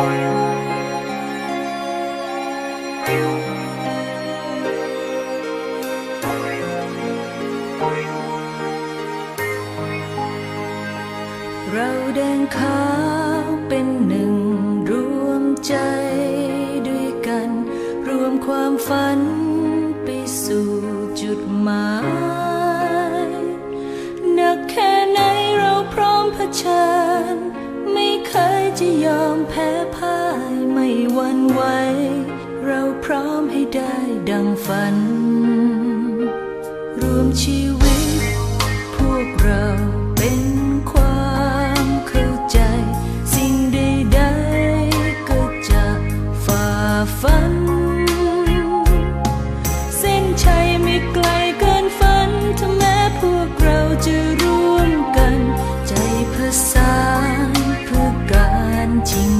เราเดิขาวเป็นหนึ่งรวมใจด้วยกัน รวมความฝันไปสู่จุดหมายหนักแค่ไหนเราพร้อมเผชิญ จะยอมแพ้พ่ายไม่หวั่นไหว เราพร้อมให้ได้ดังฝัน รวมชีวิต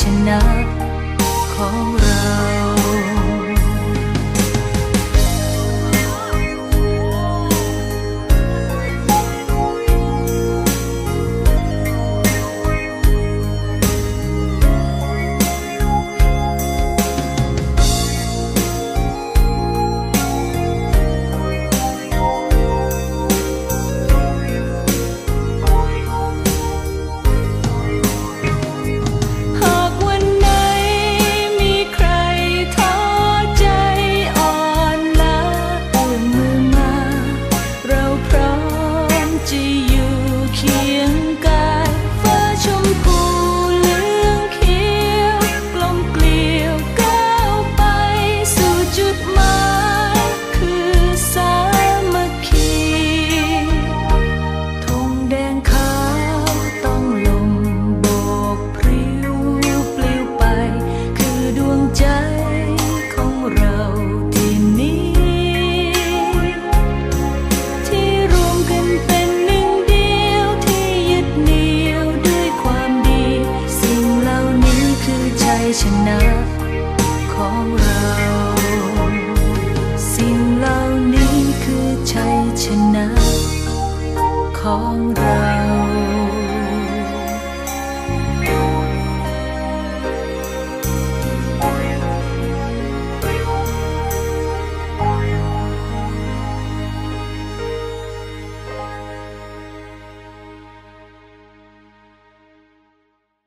ชนะของเรา 好